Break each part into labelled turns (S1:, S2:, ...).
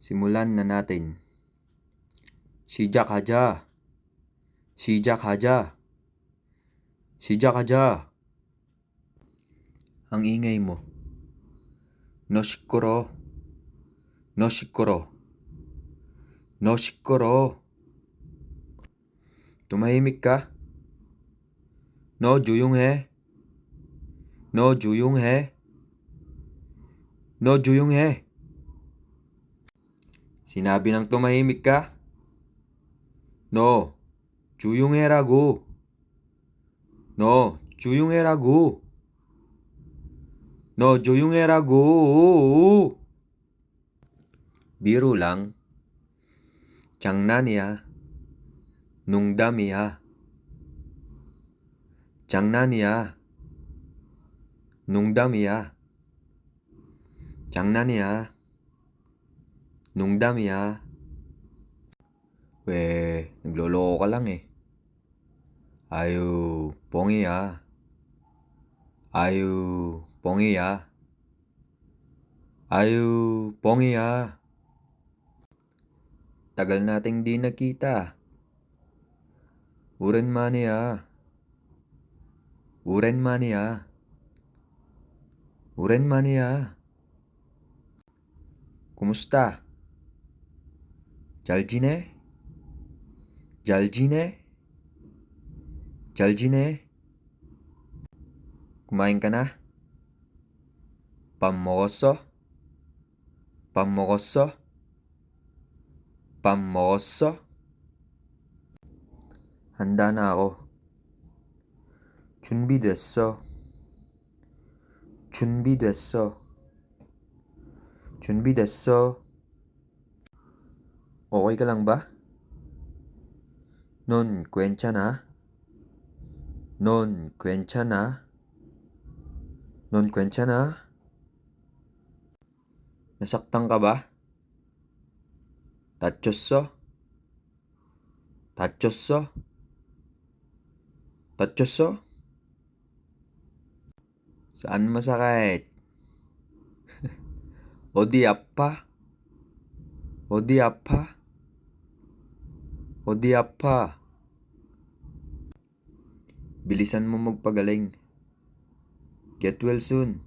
S1: Simulan na natin. Sijak haja. Sijak haja. Sijak haja. Ang ingay mo. Noshikuro. Noshikuro. Noshikuro. Tumahimik ka. No juyunghe. No juyunghe. No juyunghe. Sinabi ng tumahimik ka? 너 조용해라고. 너 조용해라고. 너 조용해라고. Biro lang. 장난이야. 농담이야. 장난이야. 농담이야. 장난이야. 농담이야. 왜, nagloloko ka lang eh. 아유, 뻥이야. 아유, 뻥이야. 아유, 뻥이야. Tagal nating di nakita. 오랜만이야. 오랜만이야. 오랜만이야. Kumusta? 잘 지내? 잘 지내? 잘 지내? Na? 밥 먹었어? 밥 먹었어? 밥 먹었어? ako. 준비됐어. 준비됐어. 준비됐어. Okay ka lang ba? 넌 괜찮아? 넌 괜찮아? 넌 괜찮아? Nasaktan ka ba? 다쳤어? 다쳤어? 다쳤어? Saan masakit? 어디 아파? 어디 아파? O diapa. Bilisan mo magpagaling. Get well soon.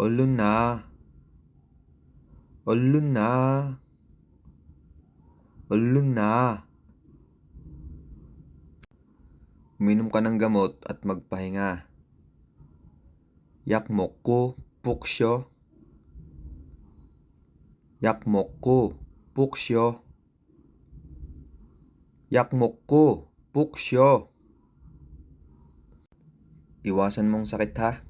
S1: Olun na. Olun na. Olun na. Uminom ka ng gamot at magpahinga. Yakmoko puksyo. Yakmoko puksyo. Yak Yakmukku, puksyo. Iwasan mong sakit ha.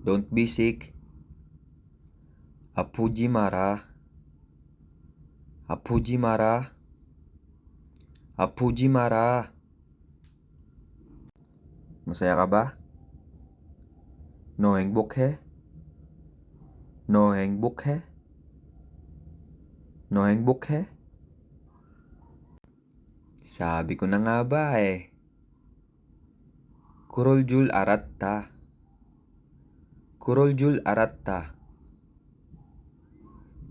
S1: Don't be sick. Apuji mara. Apuji mara. Apuji mara. Masaya ka ba? Noeng bukhe? Noeng bukhe? Noeng bukhe? Sabi ko na nga ba eh. Kurol Jul Aratta. Kurol Jul Aratta.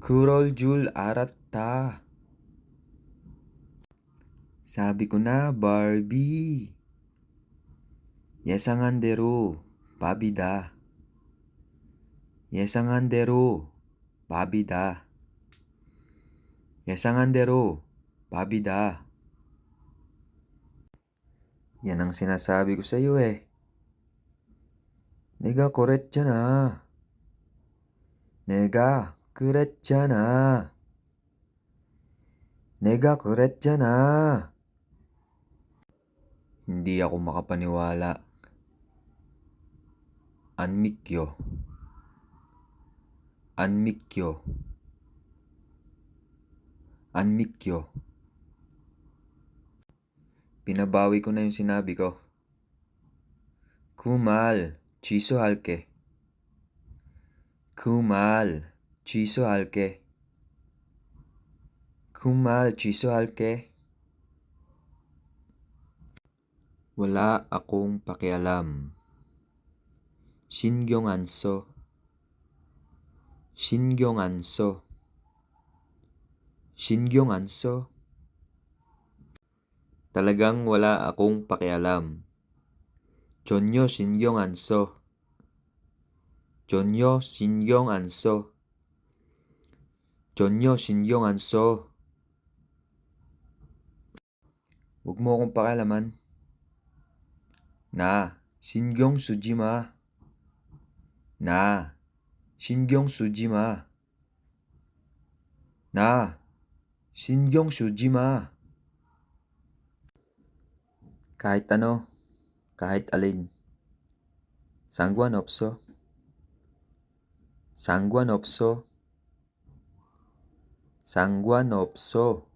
S1: Kurol Jul Aratta. Sabi ko na, Barbie. Yesangandero, pabida. Yesangandero, pabida. Yesangandero, pabida. Yan ang sinasabi ko sa iyo eh. 내가 그랬잖아. 내가 그랬잖아. 내가 그랬잖아. Hindi ako makapaniwala. 안 믿겨. Pinabawi ko na yung sinabi ko. Kumal, chiso halke. Kumal, chiso halke. Kumal, chiso halke. Wala akong pakialam. Shingyong anso. Shingyong anso. Shingyong anso. Talagang wala akong pakialam. Chonyo Shinyong Anso Chonyo Shinyong Anso Chonyo Shinyong Anso Huwag mo akong pakialaman. Na, Shingyong Sujima. Na, Shingyong Sujima. Na, Shingyong Sujima. Kahit ano, kahit alin. 상관없어. 상관없어. 상관없어.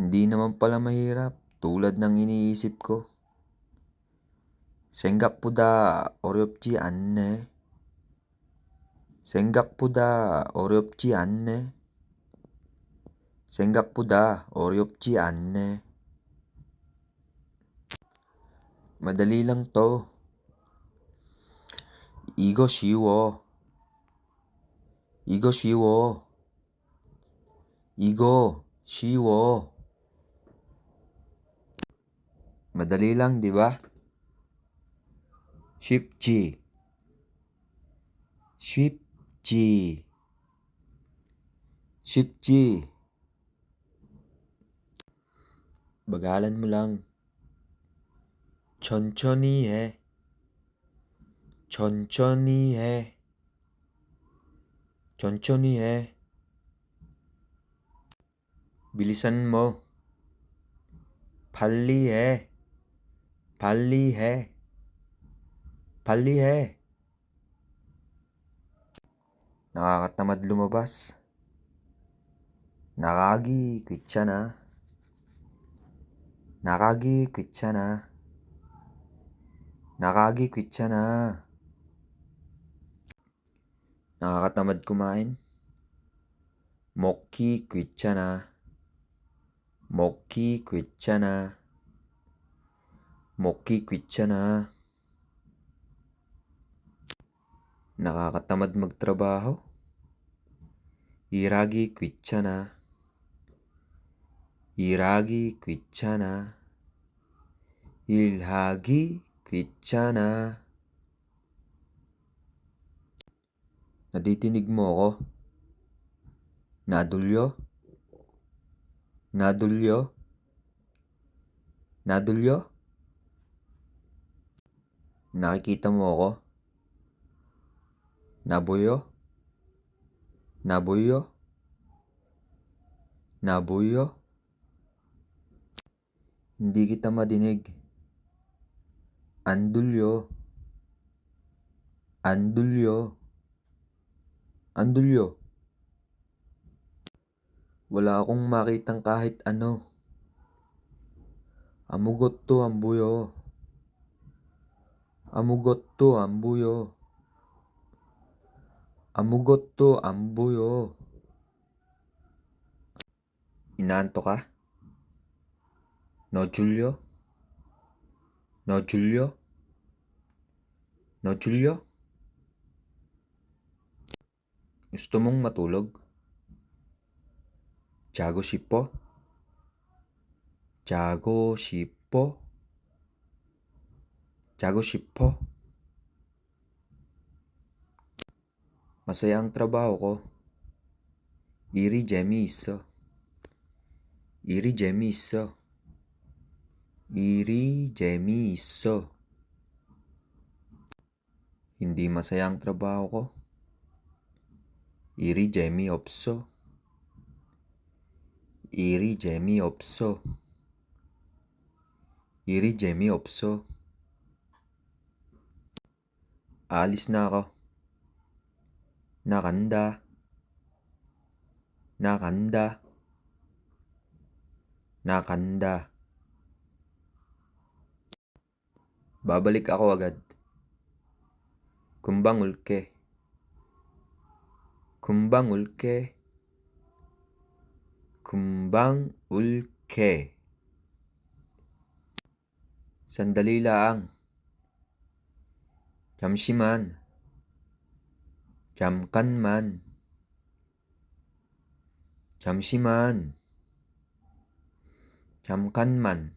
S1: Hindi naman pala mahirap tulad ng iniisip ko. 생각보다 어렵지 않네. 생각보다 어렵지 않네. 생각보다 어렵지 않네. madali lang to. 이거 쉬워. 이거 쉬워. 이거 쉬워. Madali lang, di ba? 쉽지. 쉽지. 쉽지. Bagalan mo lang. 천천히 해. 천천히 해. 천천히 해. bilisan mo. 빨리 해. 빨리 해. 빨리 해. Nakakatamad lumabas. 나가기 귀찮아. 나가기 귀찮아. 나가기 귀찮아. Nakakatamad kumain. 먹기 귀찮아. 먹기 귀찮아. 먹기 귀찮아. Nakakatamad magtrabaho. 일하기 귀찮아. 일하기 귀찮아. 일하기 귀찮아. Natitinig mo ako? Nadulyo? Nadulyo? Nadulyo? Nakikita mo ako? Nabuyo? Nabuyo? Nabuyo? Hindi kita madinig. Andulyo. Andulyo. Andulyo. Wala akong makitang kahit ano. Amugot to ang buyo. Amugot to ang buyo. Amugot to ang buyo. Inaanto ka? No Giulio. No Giulio. No Giulio. Gusto mong matulog? Tiago Shippo. Tiago Shippo. Tiago Shippo. Masaya ang trabaho ko. Iri Jemiso. Iri Jemiso. Iri Irigemiso. Hindi masaya ang trabaho ko. Irigemi opso. Irigemi opso. Irigemi opso. Alis na ako. Nakanda. Nakanda. Nakanda. Babalik ako agad. Kumbang ulke. Kumbang ulke. Kumbang ulke. Sandali lang. 잠시만. 잠깐만. 잠시만. 잠깐만.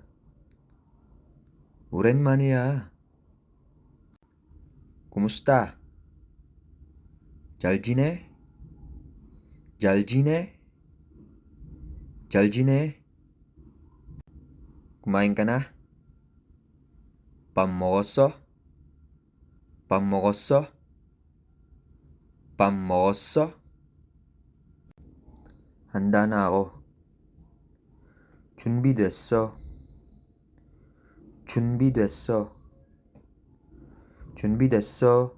S1: 오랜만이야. Kumusta? 잘 지내? 잘 지내? 잘 지내? Na? 밥 먹었어? 밥 먹었어? 밥 먹었어? 한다 나 ako. 준비됐어. 준비됐어. 준비됐어.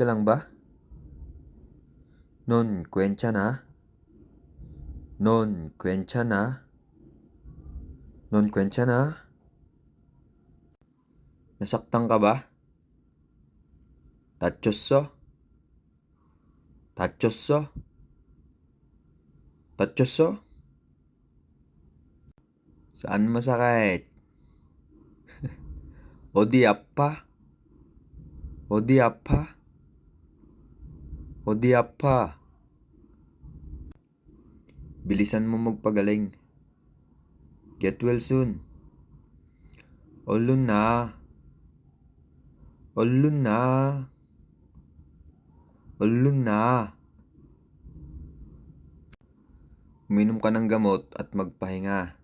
S1: Lang ba? 넌 괜찮아? 넌 괜찮아? 넌 괜찮아? ka ba? 다쳤어? 다쳤어? 다쳤어? Saan masakit? 어디 아파? 어디 아파? 어디 아파? Bilisan mo magpagaling. Get well soon. 얼른 나. 얼른 나. 얼른 나. Uminom ka ng gamot at magpahinga.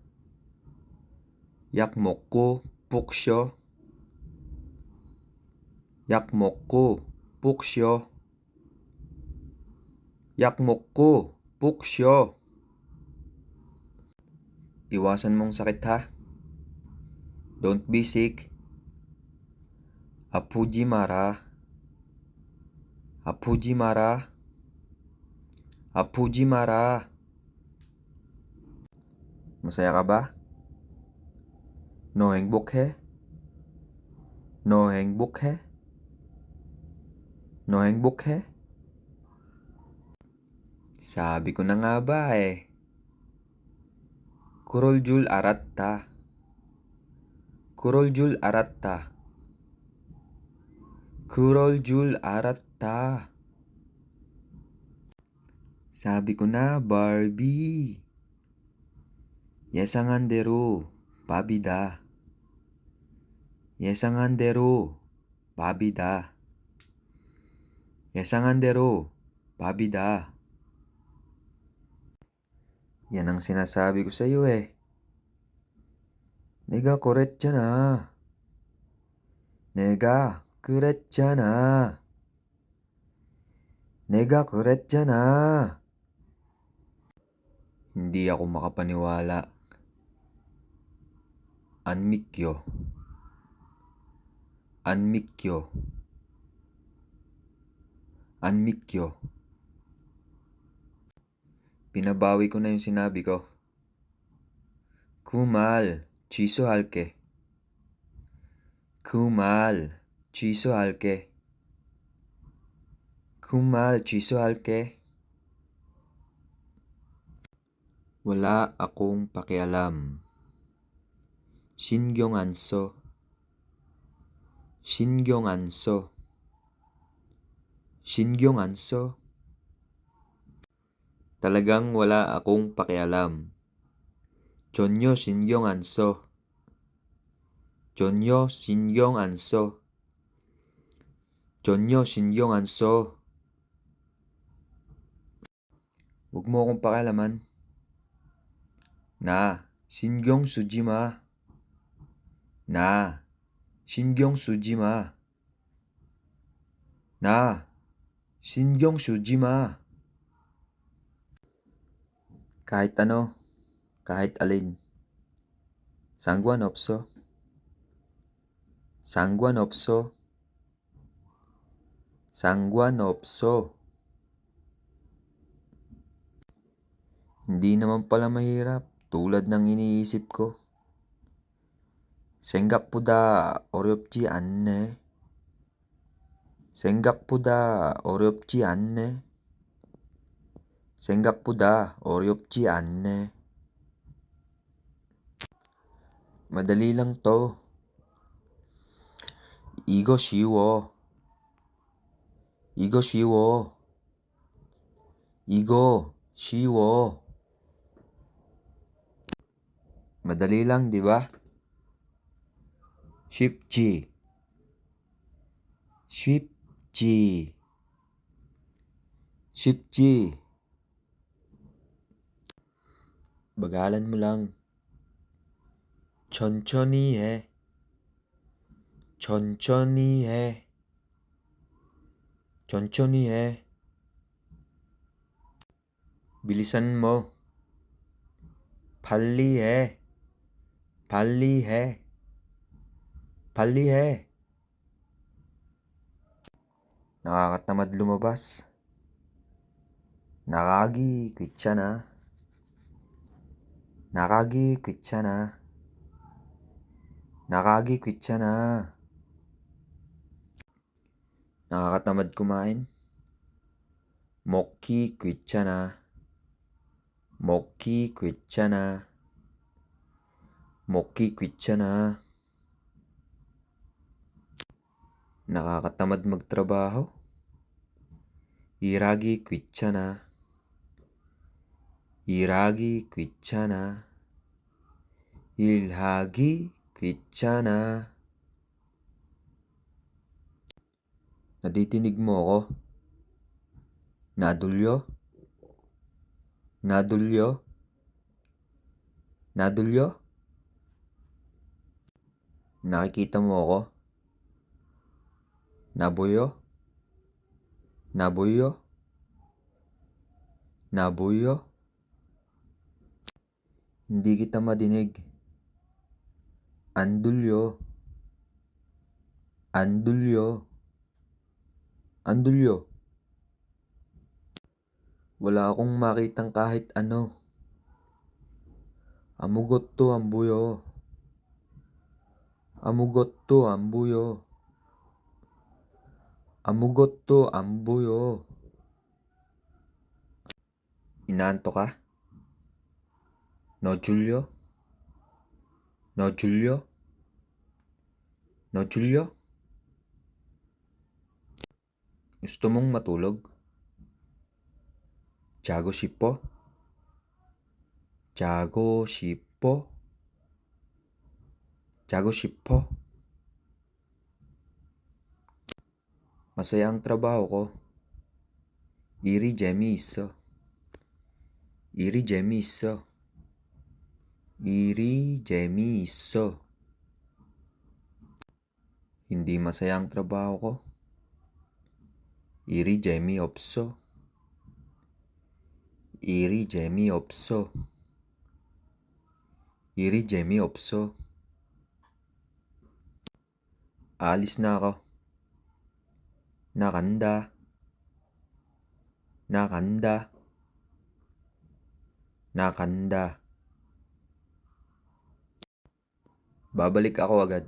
S1: yakmoku puksyo yakmoku puksyo yakmoku puksyo Iwasan mong sakit ha. Don't be sick. Apuji mara. Apuji mara. Apuji mara. Masaya ka ba? No हैंगबुक है no हैंगबुक है no हैंगबुक है Sabi ko na nga ba eh. Kurol Jul Aratta. Kurol Jul Aratta. Kurol Jul Aratta. Sabi ko na, Barbie. Yasangan dero, pabida. 예상한 대로 밥이다. 예상한 대로 밥이다. Yan ang sinasabi ko sa iyo eh. 내가 그랬잖아. 내가 그랬잖아. 내가 그랬잖아. Hindi ako makapaniwala. An 믿겨. 안 믿겨. 안 믿겨. Binabawi ko na yung sinabi ko. 그 말 취소할게. 그 말 취소할게. 그 말 취소할게. Wala akong pakialam. 신경 안 써. 신경 안 써. 신경 안 써. Talagang wala akong pakialam. 전혀 신경 안 써. 전혀 신경 안 써. 전혀 신경 안 써. Huwag mo akong pakialaman. 나 신경 쓰지 마. 나 신경 쓰지 마. 나 신경 쓰지 마. Kahit ano, kahit alin. 상관없어. 상관없어. Sanguanopso. Hindi naman pala mahirap tulad ng iniisip ko. 생각보다 어렵지 않네. 생각보다 어렵지 않네. 생각보다 어렵지 않네. madali lang to. 이거 쉬워. 이거 쉬워. 이거 쉬워. Madali lang, di ba? Shift G. Shift G. Shift G. Bagalan mo lang. Chonchoni hai. Chonchoni hai. Chonchoni hai. Bilisan mo. Palli hai. Palli hai. Pali eh. Nakakatamad lumabas. Nakagi kwitsa na. Nakagi kwitsa na. Nakagi kwitsa na. Nakakatamad kumain. Mokki kwitsa na. Mokki kwitsa na. Mokki kwitsa na. nakakatamad magtrabaho. 일하기 귀찮아. 일하기 귀찮아. 일하기 귀찮아. Naditinig mo ako? Nadulyo? Nadulyo? Nadulyo? Nakikita mo ako? nabuyo? Nabuyo? Nabuyo? Hindi kita madinig. Andulyo. Andulyo. Andulyo. Wala akong makitang kahit ano. Amugot to ang buyo. Amugot to ang buyo. 아무것도 안 보여. 아무것도 안 보여. inaanto ka? 너 졸려? 너 졸려? 너 졸려? Gusto mong matulog? 자고 싶어? 자고 싶어? 자고 싶어? Masaya ang trabaho ko. Irigemisso. Irigemisso. Irigemisso. Hindi masaya ang trabaho ko. Irigemiopso. Irigemiopso. Irigemiopso. Alis na ako. 미없어. Alis na ako. Nakanda. Nakanda. Nakanda. Babalik ako agad.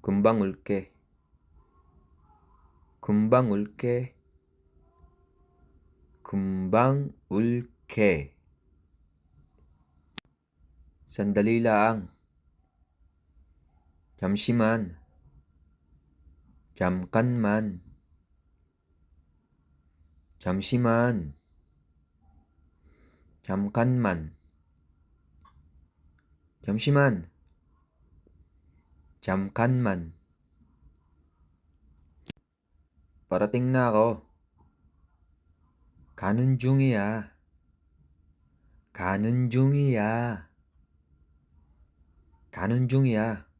S1: 금방 올게. 금방 올게. 금방 올게. Sandali lang. 잠시만. 잠깐만. 잠시만. 잠깐만. 잠시만. 잠깐만. parating na ako. 가는 중이야. 가는 중이야. 가는 중이야.